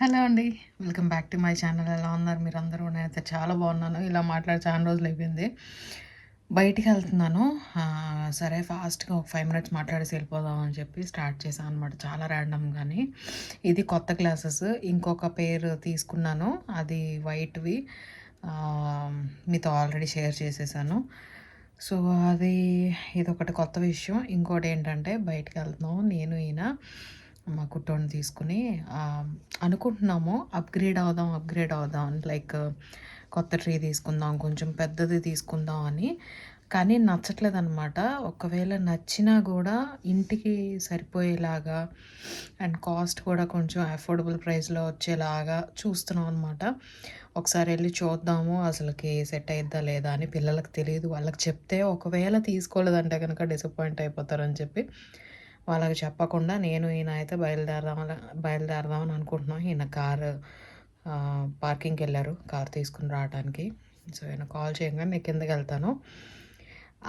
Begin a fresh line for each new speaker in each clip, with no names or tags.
Hello అండి. Welcome back to my channel. ఎలా ఉన్నారు మీరు అందరూ నేనైతే చాలా బాగున్నాను. ఇలా మాట్లాడి చాలా రోజులు అయిపోయింది. బయటికి వెళ్తున్నాను. సరే ఫాస్ట్గా ఒక ఫైవ్ మినిట్స్ మాట్లాడేసి వెళ్ళిపోదాం అని చెప్పి స్టార్ట్ చేశాను అనమాట చాలా ర్యాండమ్ కానీ ఇది కొత్త క్లాసెస్. ఇంకొక పేరు తీసుకున్నాను. అది వైట్వి. మీతో ఆల్రెడీ షేర్ చేసేసాను. సో అది ఇదొకటి కొత్త విషయం. ఇంకోటి ఏంటంటే బయటికి వెళ్తున్నాం. నేను ఈయన. మా కుట్టోని తీసుకుని అనుకుంటున్నాము అప్గ్రేడ్ అవుదాం అప్గ్రేడ్ అవుదాం లైక్ కొత్త ట్రీ తీసుకుందాం కొంచెం పెద్దది తీసుకుందాం అని. కానీ నచ్చట్లేదు అనమాట ఒకవేళ నచ్చినా కూడా ఇంటికి సరిపోయేలాగా అండ్ కాస్ట్ కూడా కొంచెం అఫోర్డబుల్ ప్రైస్లో వచ్చేలాగా చూస్తున్నాం అనమాట ఒకసారి వెళ్ళి చూద్దాము అసలుకి సెట్ అయిద్దా లేదా అని పిల్లలకు తెలియదు. వాళ్ళకి చెప్తే ఒకవేళ తీసుకోలేదంటే కనుక డిసప్పాయింట్ అయిపోతారని చెప్పి. వాళ్ళకి చెప్పకుండా నేను ఈయన అయితే బయలుదేరదాం బయలుదేరదామని అనుకుంటున్నాం. ఈయన కారు పార్కింగ్కి వెళ్ళారు. కార్ తీసుకుని రావడానికి సో ఈయన కాల్ చేయగానే నేను కిందకి వెళ్తాను.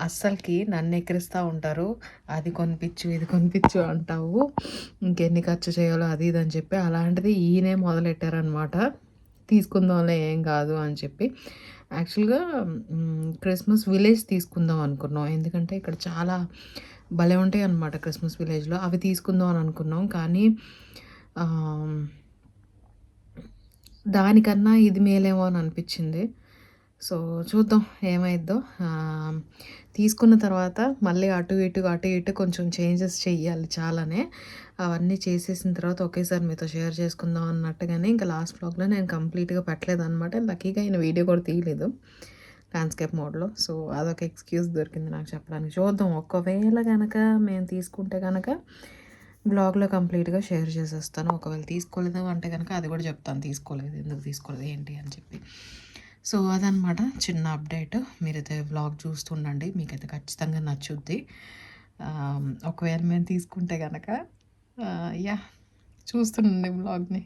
అస్సలకి నన్ను ఎక్కిరిస్తూ ఉంటారు. అది కొనిపించు ఇది కొనిపించు అంటావు. ఇంకెన్ని ఖర్చు చేయాలో అది ఇది అని చెప్పి అలాంటిది ఈయనే మొదలెట్టారనమాట తీసుకుందాంలే ఏం కాదు అని చెప్పి. యాక్చువల్గా క్రిస్మస్ విలేజ్ తీసుకుందాం అనుకున్నాం. ఎందుకంటే ఇక్కడ చాలా భలే ఉంటాయి అన్నమాట క్రిస్మస్ విలేజ్లో. అవి తీసుకుందాం అని అనుకున్నాం. కానీ దానికన్నా ఇది మేలేమో అని అనిపించింది. సో చూద్దాం ఏమైద్దో. తీసుకున్న తర్వాత మళ్ళీ అటు ఇటు అటు ఇటు కొంచెం చేంజెస్ చెయ్యాలి చాలానే. అవన్నీ చేసేసిన తర్వాత ఒకేసారి మీతో షేర్ చేసుకుందాం అన్నట్టుగానే ఇంకా లాస్ట్ బ్లాగ్లో నేను కంప్లీట్గా పెట్టలేదు అనమాట లక్కీగా ఆయన వీడియో కూడా తీయలేదు. ల్యాండ్స్కేప్ మోడ్లో సో అదొక ఎక్స్క్యూజ్ దొరికింది నాకు చెప్పడానికి. చూద్దాం. ఒకవేళ కనుక మేము తీసుకుంటే కనుక బ్లాగ్లో కంప్లీట్గా షేర్ చేసేస్తాను. ఒకవేళ తీసుకోలేదు అంటే కనుక అది కూడా చెప్తాను. తీసుకోలేదు. ఎందుకు తీసుకోలేదు? ఏంటి? అని చెప్పి. సో అదనమాట చిన్న అప్డేట్ మీరైతే వ్లాగ్ చూస్తుండండి. మీకైతే ఖచ్చితంగా నచ్చుద్ది. ఒకవేళ మేము తీసుకుంటే కనుక యా చూస్తుండండి వ్లాగ్ని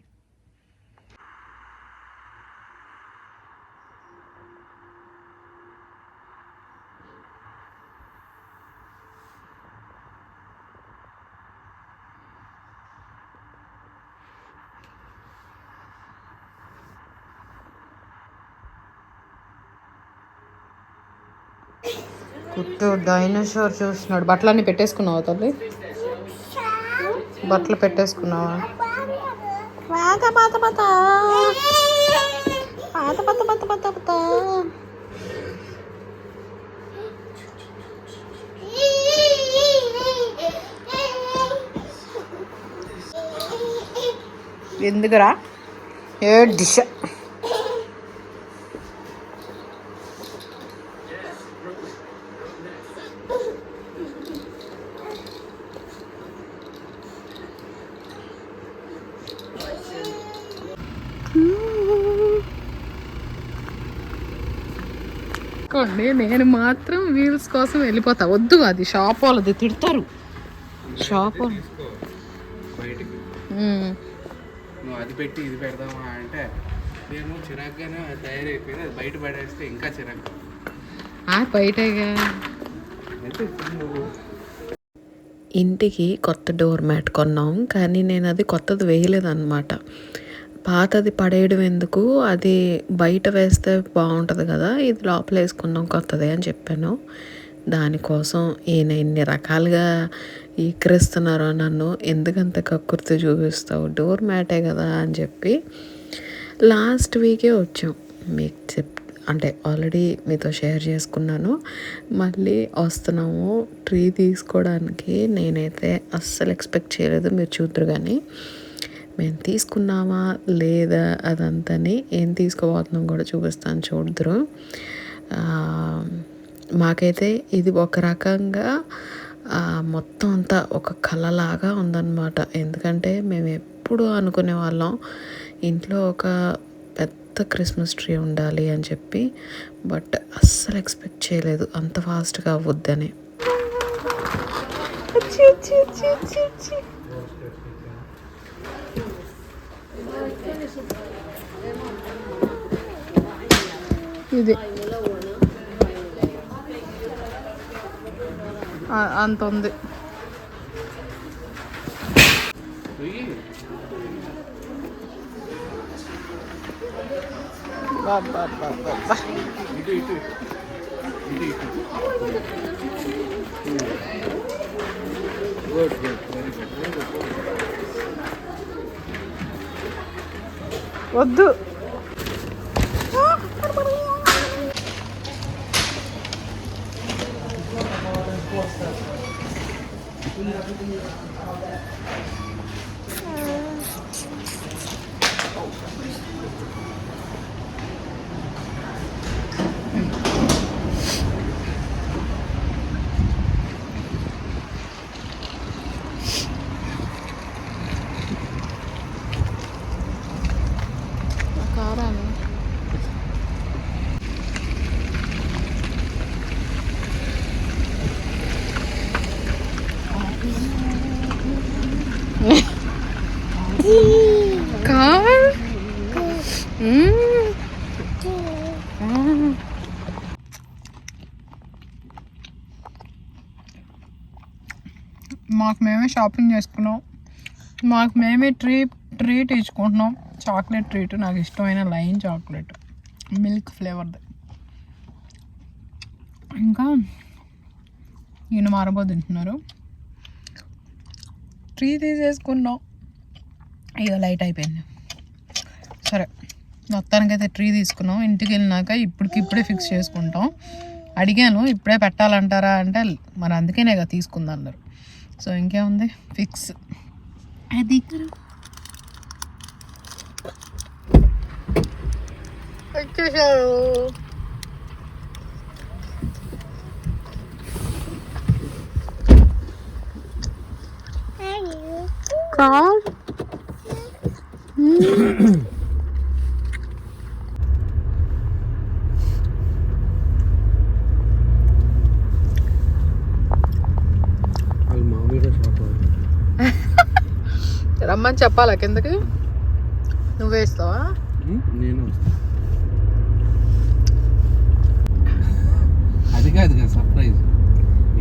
కుట్టు డైనోసార్ చూస్తున్నాడు. బట్టలన్నీ పెట్టేసుకున్నావా తల్లి? బట్టలు పెట్టేసుకున్నావా? పాత పాత పాత. పాత పాత పాత పాత పాత. ఎందుకురా? ఏ దిశ కొండి నేను మాత్రం వీల్స్ కోసం వెళ్ళిపోతా. వద్దు అది షాప్ వాళ్ళది తిడతారు. షాప్ వాళ్ళు.
నువ్వు అది పెట్టి ఇది పెడదామా అంటే నేను చిరాగ్గానే తయారైపోయింది అది బయట పడేస్తే ఇంకా చిరాకు.
ఆ బయటగా ఇంటికి కొత్త డోర్ మ్యాట్ కొన్నాం కానీ నేను అది కొత్తది వేయలేదన్నమాట. పాతది పడేయడం ఎందుకు? అది బయట వేస్తే బాగుంటుంది కదా ఇది లోపల వేసుకున్నాం కొత్తది అని చెప్పాను. దానికోసం ఈయన ఇన్ని రకాలుగా ఈకరిస్తున్నారో నన్ను. ఎందుకంత కక్కుర్తి చూపిస్తావు? డోర్ మ్యాటే కదా అని చెప్పి లాస్ట్ వీకే వచ్చాం. మీకు చెప్ అంటే ఆల్రెడీ మీతో షేర్ చేసుకున్నాను. మళ్ళీ వస్తున్నాము. ట్రీ తీసుకోవడానికి నేనైతే అస్సలు ఎక్స్పెక్ట్ చేయలేదు. మీరు చూద్దరు కానీ. మేము తీసుకున్నామా లేదా అదంతని ఏం తీసుకోబోతున్నాం కూడా చూపిస్తాను చూడదురు మాకైతే ఇది ఒక రకంగా మొత్తం అంతా ఒక కళలాగా ఉందన్నమాట. ఎందుకంటే మేము ఎప్పుడు అనుకునే వాళ్ళం ఇంట్లో ఒక పెద్ద క్రిస్మస్ ట్రీ ఉండాలి అని చెప్పి బట్ అస్సలు ఎక్స్పెక్ట్ చేయలేదు. అంత ఫాస్ట్గా అవ్వద్దని. ఇది. అంత ఉంది.
గుడ్ గుడ్ వెరీ గుడ్
వద్దు కారాలు కార్ మాకు మేమే షాపింగ్ చేసుకున్నాం. మాకు మేమే ట్రీట్ ట్రీట్ ఇచ్చుకుంటున్నాం. చాక్లెట్ ట్రీట్ నాకు ఇష్టమైన లైన్ చాక్లెట్. మిల్క్ ఫ్లేవర్ది. ఇంకా ఈయన మారబో తింటున్నారు. ట్రీ తీసేసుకున్నాం. ఇదో లైట్ అయిపోయింది. సరే. మొత్తానికైతే ట్రీ తీసుకున్నాం. ఇంటికి వెళ్ళినాక ఇప్పటికి ఇప్పుడే ఫిక్స్ చేసుకుంటాం. అడిగాను ఇప్పుడే పెట్టాలంటారా అంటే మరి అందుకేనే కదా తీసుకుంది అన్నారు. సో ఇంకేముంది? ఫిక్స్ అది వచ్చేసారు కార్
వాళ్ళు మామూలుగా షాప్
రమ్మని చెప్పాలా కిందకి? నువ్వు వేస్తావా
నేను అది కాదు కదా సర్ప్రైజ్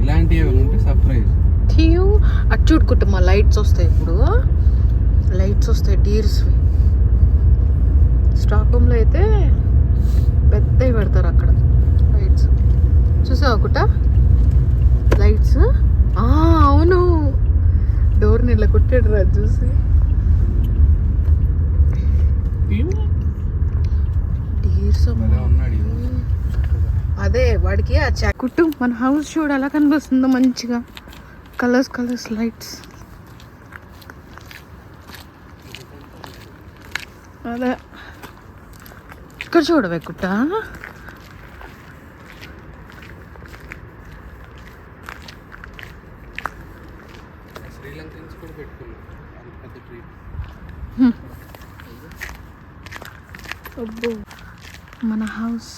ఇలాంటివి ఉంటే సర్ప్రైజ్
టియు అటు చూడు కుటుంబ లైట్స్ వస్తాయి ఇప్పుడు. లైట్స్ వస్తాయి డీర్స్ స్టాక్ రూమ్లో అయితే పెద్దవి పెడతారు అక్కడ. లైట్స్ చూసావా కుట్ట లైట్స్ అవును. డోర్ నీళ్ళ కుట్టాడు రా చూసి. అదే వాడికి ఆ కుట్టు మన హౌస్ చూడు ఎలా కనిపిస్తుందో మంచిగా. కలర్స్ కలర్స్ లైట్స్ అదే. ఇక్కడ చూడవే కుట్ట
శ్రీలంక నుంచి కూడా పెట్టుకున్నాం అది పెద్ద ట్రీ
అబ్బో మన హౌస్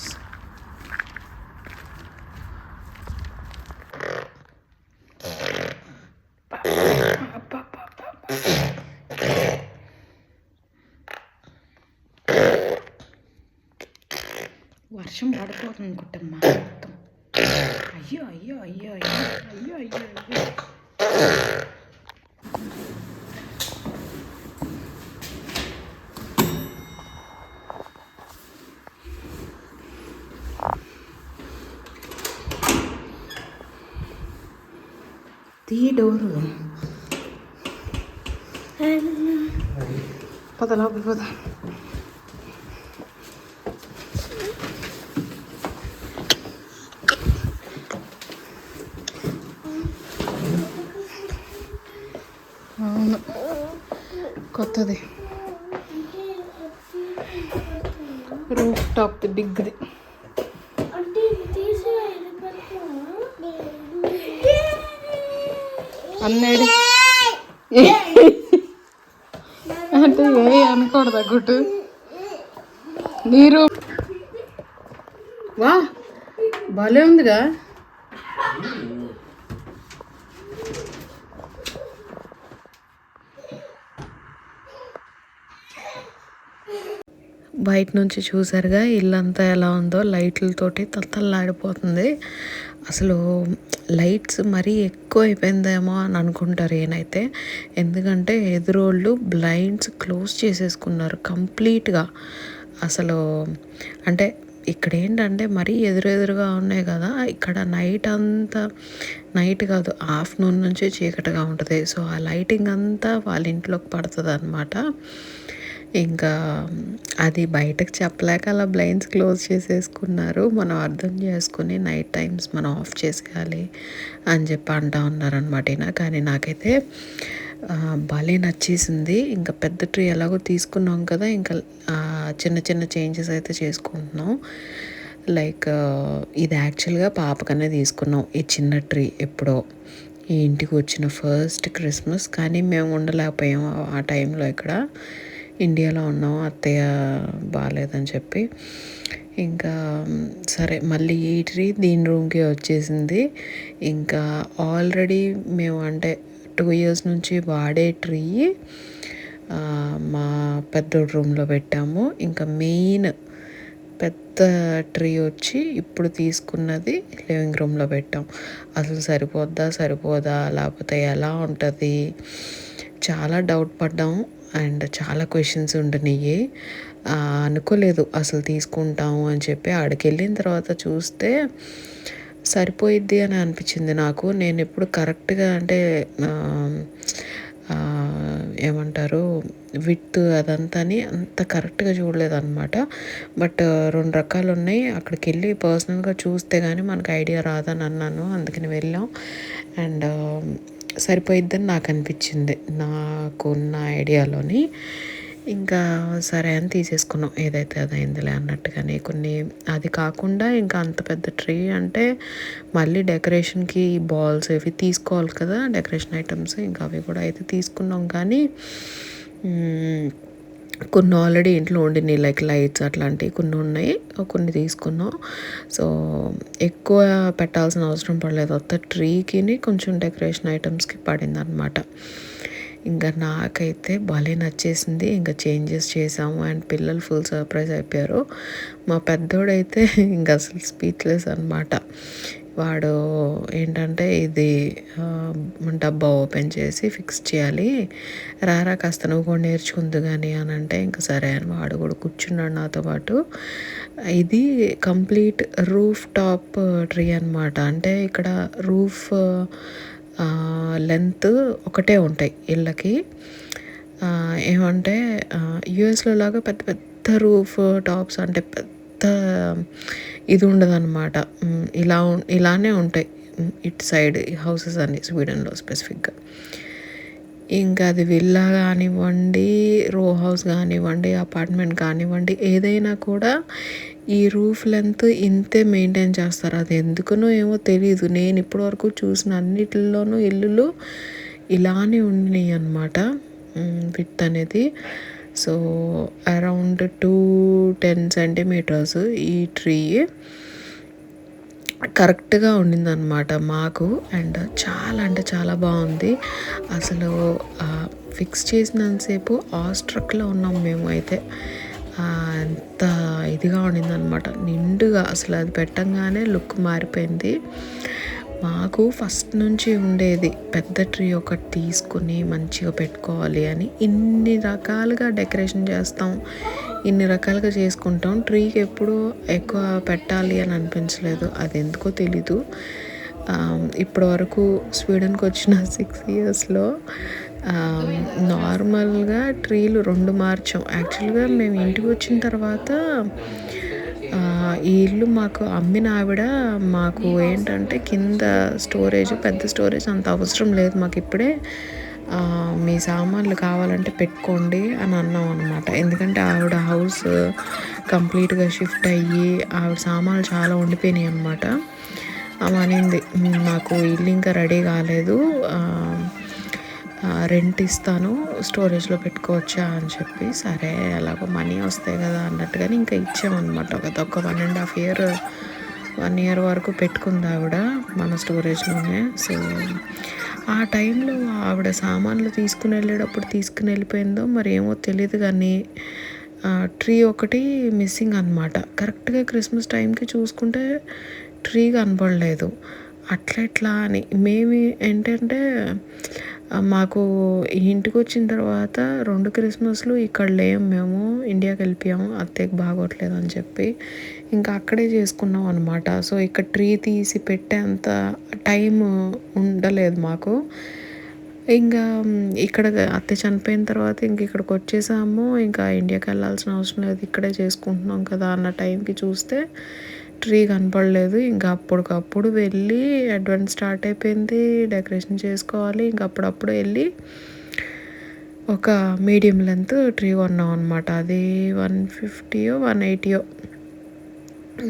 వర్షం పడిపోతుంది కుట్టమ్మ మొత్తం అయ్యో అయ్యో అయ్యో అయ్యో అయ్యో అయ్యో అయ్యో తీ డోరు పద లోపల పద అవును కొత్తది రూఫ్ టాప్ బిగ్ది అన్నాడు. అంటే ఏ అనకూడదా గుట్టు. నీరు. వా భలే ఉందిగా. బయట నుంచి చూసారుగా ఇల్లంతా ఎలా ఉందో లైట్లతోటి తత్తల్లాడిపోతుంది. అసలు లైట్స్ మరీ ఎక్కువ అయిపోయిందేమో అని అనుకుంటారు ఏనైతే ఎందుకంటే ఎదురోళ్ళు బ్లైండ్స్ క్లోజ్ చేసేసుకున్నారు కంప్లీట్గా. అసలు అంటే ఇక్కడ ఏంటంటే మరీ ఎదురెదురుగా ఉన్నాయి కదా ఇక్కడ నైట్ అంతా నైట్ కాదు ఆఫ్టర్నూన్ నుంచే చీకటిగా ఉంటుంది. సో ఆ లైటింగ్ అంతా వాళ్ళ ఇంట్లోకి పడుతుంది అనమాట ఇంకా అది బయటకు చెప్పలేక అలా బ్లైండ్స్ క్లోజ్ చేసేసుకున్నారు. మనం అర్థం చేసుకుని నైట్ టైమ్స్ మనం ఆఫ్ చేసేయాలి అని చెప్పి అంటా ఉన్నారనమాట కానీ నాకైతే భలే నచ్చేసింది. ఇంకా పెద్ద ట్రీ ఎలాగో తీసుకున్నాం కదా ఇంకా చిన్న చిన్న చేంజెస్ అయితే చేసుకుంటున్నాం. లైక్ ఇది యాక్చువల్గా పాపకనే తీసుకున్నాం. ఈ చిన్న ట్రీ ఎప్పుడో ఈ ఇంటికి వచ్చిన ఫస్ట్ క్రిస్మస్. కానీ మేము ఉండలేకపోయాం ఆ టైంలో ఇక్కడ. ఇండియాలో ఉన్నాం అత్తయ్య బాగాలేదని చెప్పి. ఇంకా సరే మళ్ళీ ఈ ట్రీ దీని రూమ్కి వచ్చేసింది. ఇంకా ఆల్రెడీ మేము అంటే టూ ఇయర్స్ నుంచి వాడే ట్రీ మా పెద్ద రూమ్లో పెట్టాము. ఇంకా మెయిన్ పెద్ద ట్రీ వచ్చి ఇప్పుడు తీసుకున్నది లివింగ్ రూమ్లో పెట్టాం. అసలు సరిపోద్దా సరిపోదా లేకపోతే ఎలా ఉంటుంది? చాలా డౌట్ పడ్డాము. అండ్ చాలా క్వశ్చన్స్ ఉంటున్నాయి అనుకోలేదు అసలు తీసుకుంటాము అని చెప్పి ఆడికి వెళ్ళిన తర్వాత చూస్తే సరిపోయిద్ది అని అనిపించింది నాకు. నేను ఎప్పుడు కరెక్ట్గా అంటే ఏమంటారు విత్ అదంతాని అంత కరెక్ట్గా చూడలేదు అనమాట బట్ రెండు రకాలు ఉన్నాయి అక్కడికి వెళ్ళి పర్సనల్గా చూస్తే కానీ మనకు ఐడియా రాదని అన్నాను అందుకని వెళ్ళాం. అండ్ సరిపోయిద్దని నాకు అనిపించింది నాకున్న ఐడియాలోని ఇంకా సరే అని తీసేసుకున్నాం. ఏదైతే అదైందిలే అన్నట్టుగానే కొన్ని అది కాకుండా ఇంకా అంత పెద్ద ట్రీ అంటే మళ్ళీ డెకరేషన్కి బాల్స్ ఇవి తీసుకోవాలి కదా డెకరేషన్ ఐటమ్స్ ఇంకా అవి కూడా అయితే తీసుకున్నాం. కానీ కొన్ని ఆల్రెడీ ఇంట్లో ఉండినాయి లైక్ లైట్స్ అట్లాంటివి కొన్ని ఉన్నాయి కొన్ని తీసుకున్నాం. సో ఎక్కువ పెట్టాల్సిన అవసరం పడలేదు. కొత్త ట్రీకి కొంచెం డెకరేషన్ ఐటమ్స్కి పడింది అనమాట ఇంకా నాకైతే భలే నచ్చేసింది. ఇంకా చేంజెస్ చేసాము అండ్ పిల్లలు ఫుల్ సర్ప్రైజ్ అయిపోయారు. మా పెద్దోడైతే ఇంకా అసలు స్పీచ్లెస్ అనమాట వాడు ఏంటంటే ఇది డబ్బా ఓపెన్ చేసి ఫిక్స్ చేయాలి. రారా కాస్త నువ్వు కూడా నేర్చుకుంది కానీ అని అంటే ఇంకా సరే అని వాడు కూడా కూర్చున్నాడు నాతో పాటు. ఇది కంప్లీట్ రూఫ్ టాప్ ట్రీ అనమాట అంటే ఇక్కడ రూఫ్ లెంత్ ఒకటే ఉంటాయి ఇళ్ళకి. ఏమంటే యుఎస్లో లాగా పెద్ద పెద్ద రూఫ్ టాప్స్ అంటే పెద్ద ఇది ఉండదన్నమాట. ఇలా ఉం- ఇలానే ఉంటాయి. ఇట్ సైడ్ హౌసెస్ అన్ని స్వీడన్లో స్పెసిఫిక్గా. ఇంకా అది విల్లా కానివ్వండి రో హౌస్ కానివ్వండి అపార్ట్మెంట్ కానివ్వండి ఏదైనా కూడా ఈ రూఫ్ లెంత్ ఇంతే మెయింటైన్ చేస్తారు. అది ఎందుకునో ఏమో తెలియదు నేను ఇప్పటివరకు చూసిన అన్నిటిలోనూ ఇల్లులు ఇలానే ఉండినాయి అన్నమాట విత్ అనేది. So around two ten centimetres ఈ ట్రీ కరెక్ట్గా ఉండిందనమాట మాకు. అండ్ చాలా అంటే చాలా బాగుంది. అసలు ఫిక్స్ చేసినంతసేపు ఆస్ట్రక్లో ఉన్నాం మేము అయితే. ఎంత ఇదిగా ఉండిందనమాట నిండుగా అసలు అది పెట్టంగానే లుక్ మారిపోయింది. మాకు ఫస్ట్ నుంచి ఉండేది పెద్ద ట్రీ ఒకటి తీసుకుని మంచిగా పెట్టుకోవాలి అని. ఇన్ని రకాలుగా డెకరేషన్ చేస్తాం. ఇన్ని రకాలుగా చేసుకుంటాం. ట్రీకి ఎప్పుడు ఎక్కువ పెట్టాలి అని అనిపించలేదు. అది ఎందుకో తెలీదు. ఇప్పటి వరకు స్వీడన్కి వచ్చిన సిక్స్ ఇయర్స్లో నార్మల్గా ట్రీలు రెండు మార్చాం. యాక్చువల్గా మేము ఇంటికి వచ్చిన తర్వాత ఈ ఇల్లు మాకు అమ్మిన ఆవిడ మాకు ఏంటంటే కింద స్టోరేజ్ పెద్ద స్టోరేజ్ అంత అవసరం లేదు మాకు ఇప్పుడే. మీ సామాన్లు కావాలంటే పెట్టుకోండి అని అన్నాం అనమాట ఎందుకంటే ఆవిడ హౌస్ కంప్లీట్గా షిఫ్ట్ అయ్యి ఆవిడ సామాన్లు చాలా ఉండిపోయినాయి అనమాట ఆమె అనింది. ఇల్లు ఇంకా రెడీ కాలేదు. రెంట్ ఇస్తాను స్టోరేజ్లో పెట్టుకోవచ్చా అని చెప్పి. సరే అలాగో మనీ వస్తాయి కదా అన్నట్టుగానే ఇంకా ఇచ్చామన్నమాట. ఒక ఒక one and half year one year వరకు పెట్టుకుంది ఆవిడ మన స్టోరేజ్లోనే సో ఆ టైంలో ఆవిడ సామాన్లు తీసుకుని వెళ్ళేటప్పుడు తీసుకుని వెళ్ళిపోయిందో మరి ఏమో తెలియదు కానీ ట్రీ ఒకటి మిస్సింగ్ అనమాట కరెక్ట్గా క్రిస్మస్ టైంకి చూసుకుంటే ట్రీ కనపడలేదు అట్లా ఎట్లా అని మేము ఏంటంటే మాకు ఇంటికి వచ్చిన తర్వాత రెండు క్రిస్మస్లు ఇక్కడ లేము మేము ఇండియాకి వెళ్ళిపోయాము అత్తయ్యకి బాగోట్లేదు అని చెప్పి ఇంకా అక్కడే చేసుకున్నాం అనమాట సో ఇక్కడ ట్రీ తీసి పెట్టేంత టైం ఉండలేదు మాకు. ఇంకా ఇక్కడ అత్త చనిపోయిన తర్వాత ఇంక ఇక్కడికి వచ్చేసాము. ఇంకా ఇండియాకి వెళ్ళాల్సిన అవసరం లేదు ఇక్కడే చేసుకుంటున్నాం కదా అన్న టైంకి చూస్తే ట్రీ కనపడలేదు. ఇంకా అప్పటికప్పుడు వెళ్ళి అడ్వాన్స్ స్టార్ట్ అయిపోయింది. డెకరేషన్ చేసుకోవాలి. ఇంకా అప్పుడప్పుడు వెళ్ళి ఒక మీడియం లెంత్ ట్రీ కొన్నాం అనమాట అది వన్ ఫిఫ్టీయో వన్ ఎయిటీయో.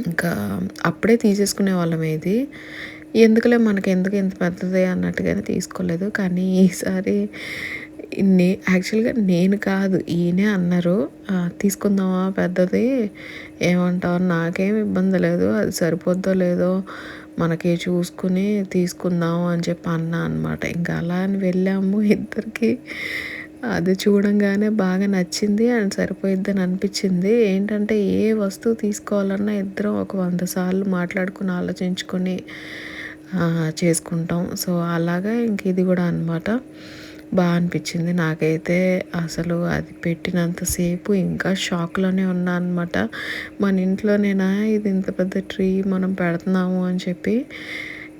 ఇంకా అప్పుడే తీసేసుకునే వాళ్ళం ఇది ఎందుకులే మనకి ఎందుకు ఇంత పెద్దది అన్నట్టుగానే తీసుకోలేదు. కానీ ఈసారి నే యాక్చువల్గా నేను కాదు ఈయనే అన్నారు. తీసుకుందామా పెద్దది? ఏమంటావు? నాకేం ఇబ్బంది లేదు అది సరిపోద్దో లేదో మనకి చూసుకుని తీసుకుందాము అని చెప్పి అన్నా అనమాట ఇంకా అలా అని వెళ్ళాము ఇద్దరికి. అది చూడంగానే బాగా నచ్చింది అండ్ సరిపోయిద్దని అనిపించింది. ఏంటంటే ఏ వస్తువు తీసుకోవాలన్నా ఇద్దరం ఒక వంద సార్లు మాట్లాడుకుని ఆలోచించుకొని చేసుకుంటాం. సో అలాగా ఇంక ఇది కూడా అనమాట బాగా అనిపించింది. నాకైతే అసలు అది పెట్టినంతసేపు ఇంకా షాక్లోనే ఉన్నా అనమాట మన ఇంట్లోనేనా? ఇది ఇంత పెద్ద ట్రీ మనం పెడుతున్నాము అని చెప్పి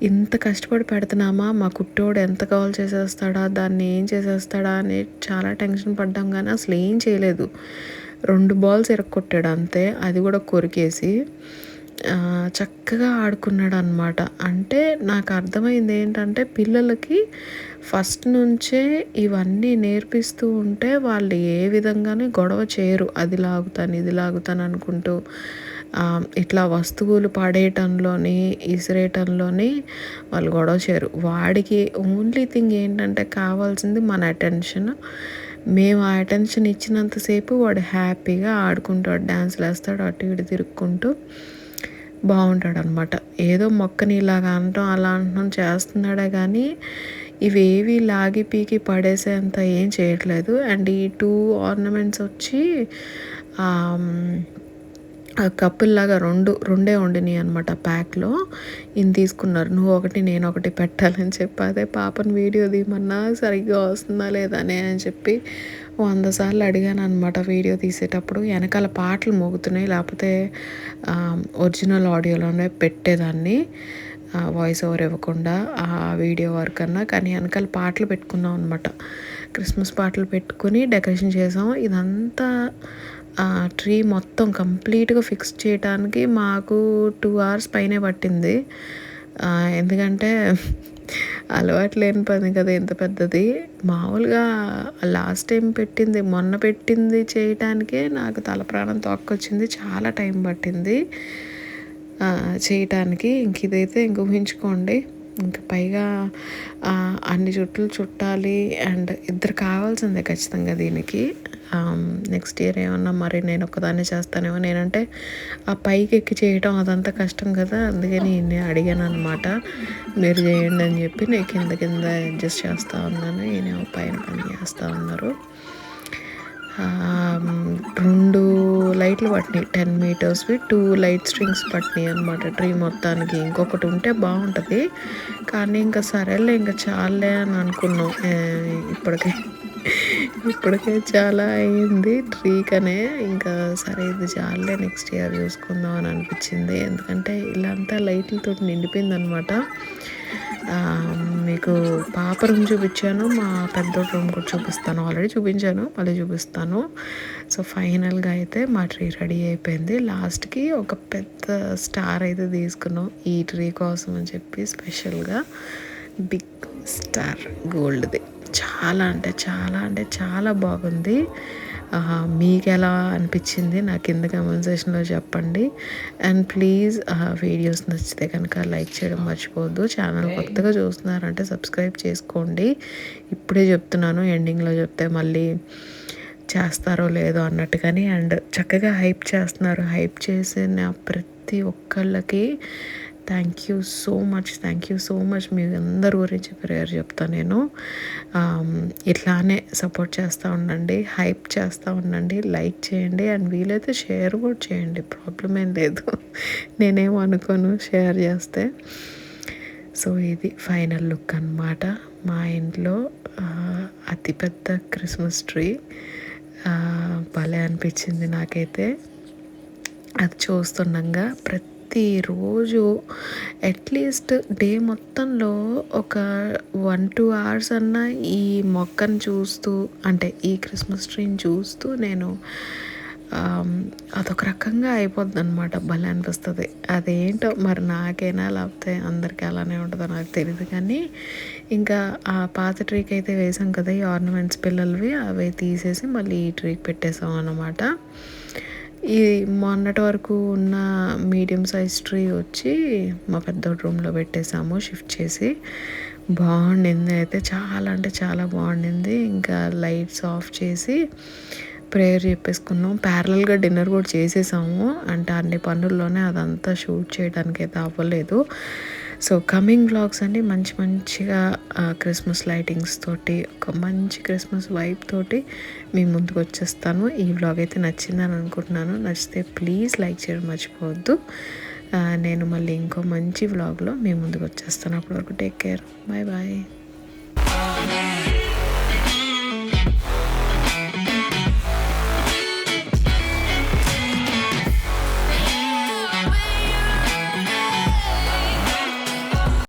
ఇంత కష్టపడి పెడుతున్నామా? మా కుట్టోడు ఎంత కాల్ చేసేస్తాడా? దాన్ని ఏం చేసేస్తాడా? అని చాలా టెన్షన్ పడ్డాం కానీ అసలు ఏం చేయలేదు. రెండు బాల్స్ ఇరక్కొట్టాడు అంతే. అది కూడా కొరికేసి చక్కగా ఆడుకున్నాడు అనమాట అంటే నాకు అర్థమైంది ఏంటంటే పిల్లలకి ఫస్ట్ నుంచే ఇవన్నీ నేర్పిస్తూ ఉంటే వాళ్ళు ఏ విధంగానే గొడవ చేయరు. అది లాగుతాను ఇది లాగుతాను అనుకుంటూ ఇట్లా వస్తువులు పడేయటంలోని ఇసిరేయటంలోని వాళ్ళు గొడవ చేయరు. వాడికి ఓన్లీ థింగ్ ఏంటంటే కావాల్సింది మన అటెన్షన్ మేము ఆ అటెన్షన్ ఇచ్చినంతసేపు వాడు హ్యాపీగా ఆడుకుంటాడు డ్యాన్స్లు వేస్తాడు అటు ఇటు తిరుక్కుంటూ. బాగుంటాడు అనమాట ఏదో మొక్కని ఇలాగ అనటం అలా అనటం చేస్తున్నాడే కానీ ఇవేవి లాగి పీకి పడేసేంత ఏం చేయట్లేదు. అండ్ ఈ టూ ఆర్నమెంట్స్ వచ్చి కప్పుల్లాగా రెండు రెండే వండినాయి అనమాట ప్యాక్లో. ఇన్ని తీసుకున్నారు నువ్వు ఒకటి నేను ఒకటి పెట్టాలని చెప్పి అదే పాపను వీడియో తీయమన్నా సరిగ్గా వస్తుందా లేదా అని అని చెప్పి వంద సార్లు అడిగాను అనమాట వీడియో తీసేటప్పుడు. వెనకాల పాటలు మోగుతున్నాయి లేకపోతే ఒరిజినల్ ఆడియోలోనే పెట్టేదాన్ని. వాయిస్ ఓవర్ ఇవ్వకుండా ఆ వీడియో వర్క్ అన్నా కానీ వెనకాల పాటలు పెట్టుకున్నాం అనమాట క్రిస్మస్ పాటలు పెట్టుకుని డెకరేషన్ చేసాం. ఇదంతా ఆ ట్రీ మొత్తం కంప్లీట్గా ఫిక్స్ చేయడానికి మాకు టూ అవర్స్ పైనే పట్టింది. ఎందుకంటే అలవాటు లేని పని కదా ఇంత పెద్దది. మామూలుగా లాస్ట్ టైం పెట్టింది మొన్న పెట్టింది చేయటానికే నాకు తల ప్రాణం తొక్కొచ్చింది చాలా టైం పట్టింది. చేయటానికి ఇంక ఇదైతే ఇంక ఊహించుకోండి. ఇంక పైగా అన్ని చుట్లు చుట్టాలి అండ్ ఇద్దరు కావాల్సిందే ఖచ్చితంగా దీనికి. నెక్స్ట్ ఇయర్ ఏమన్నా మరి నేను ఒక్కదాన్ని చేస్తానేమో. నేనంటే ఆ పైకి ఎక్కి చేయటం అదంతా కష్టం కదా. అందుకని నేను అడిగాను అనమాట మీరు చేయండి అని చెప్పి నేను కింద కింద అడ్జస్ట్ చేస్తూ ఉన్నాను. ఈయన పైన పని చేస్తూ ఉన్నారు. రెండు లైట్లు పట్టినాయి. టెన్ మీటర్స్వి టూ లైట్ స్ట్రింగ్స్ పట్టినాయి అనమాట ట్రీ మొత్తానికి ఇంకొకటి ఉంటే బాగుంటుంది. కానీ ఇంకా సరేలే ఇంకా చాలే అని అనుకున్నాం. ఇప్పటికే ఇప్పటికే చాలా అయింది. ట్రీకనే ఇంకా సరే ఇది చాలే నెక్స్ట్ ఇయర్ చూసుకుందాం అని అనిపించింది. ఎందుకంటే ఇలా అంతా లైట్లతో నిండిపోయింది అనమాట మీకు పాప రూమ్ చూపించాను మా పెద్ద రూమ్ కూడా చూపిస్తాను. ఆల్రెడీ చూపించాను మళ్ళీ చూపిస్తాను. సో ఫైనల్గా అయితే మా ట్రీ రెడీ అయిపోయింది. లాస్ట్కి ఒక పెద్ద స్టార్ అయితే తీసుకున్నాం ఈ ట్రీ కోసం అని చెప్పి స్పెషల్గా బిగ్ స్టార్ గోల్డ్ది. చాలా అంటే చాలా అంటే చాలా బాగుంది. మీకు ఎలా అనిపించింది? నా కింద కమెంట్ సెక్షన్లో చెప్పండి. అండ్ ప్లీజ్ వీడియోస్ నచ్చితే కనుక లైక్ చేయడం మర్చిపోవద్దు. ఛానల్ కొత్తగా చూస్తున్నారంటే సబ్స్క్రైబ్ చేసుకోండి. ఇప్పుడే చెప్తున్నాను ఎండింగ్లో చెప్తే మళ్ళీ చేస్తారో లేదో అన్నట్టుగాని. అండ్ చక్కగా హైప్ చేస్తున్నారు. హైప్ చేసిన ప్రతి ఒక్కళ్ళకి thank you so much thank you so much మీ అందరి గురించి ప్రేయర్ చెప్తాను నేను. ఇట్లానే సపోర్ట్ చేస్తూ ఉండండి హైప్ చేస్తూ ఉండండి లైక్ చేయండి అండ్ వీలైతే షేర్ కూడా చేయండి ప్రాబ్లం ఏం లేదు. నేనేం అనుకోను షేర్ చేస్తే. సో ఇది ఫైనల్ లుక్ అన్నమాట. మా ఇంట్లో అతిపెద్ద క్రిస్మస్ ట్రీ భలే అనిపించింది నాకైతే. అది చూస్తుండగా ప్రతి ప్రతిరోజు అట్లీస్ట్ డే మొత్తంలో ఒక వన్ టూ అవర్స్ అన్నా ఈ మొక్కను చూస్తూ అంటే ఈ క్రిస్మస్ ట్రీని చూస్తూ నేను అదొక రకంగా అయిపోద్ది అనమాట భలే అనిపిస్తుంది. అదేంటో మరి నాకైనా లేకపోతే అందరికీ అలానే ఉంటుందో నాకు తెలియదు కానీ ఇంకా ఆ పాత ట్రీకి అయితే వేసాం కదా ఈ ఆర్నమెంట్స్ పిల్లలవి అవి తీసేసి మళ్ళీ ఈ ట్రీకి పెట్టేసాం అన్నమాట ఈ మొన్నటి వరకు ఉన్న మీడియం సైజ్ ట్రీ వచ్చి మా పెద్ద రూమ్లో పెట్టేసాము షిఫ్ట్ చేసి. బాగుండింది అయితే చాలా అంటే చాలా బాగుండింది. ఇంకా లైట్స్ ఆఫ్ చేసి ప్రేయర్ చెప్పేసుకున్నాం. ప్యారలల్గా డిన్నర్ కూడా చేసేసాము. అంటే అన్ని పనుల్లోనే అదంతా షూట్ చేయడానికి అయితే అవ్వలేదు. సో కమింగ్ వ్లాగ్స్ అండి మంచి మంచిగా క్రిస్మస్ లైటింగ్స్ తోటి ఒక మంచి క్రిస్మస్ వైబ్ తోటి మీ ముందుకు వచ్చేస్తాను. ఈ వ్లాగ్ అయితే నచ్చిందని అనుకుంటున్నాను. నచ్చితే ప్లీజ్ లైక్ చేయడం మర్చిపోవద్దు. నేను మళ్ళీ ఇంకో మంచి వ్లాగ్లో మీ ముందుకు వచ్చేస్తాను. అప్పటి వరకు టేక్ కేర్ బాయ్ బాయ్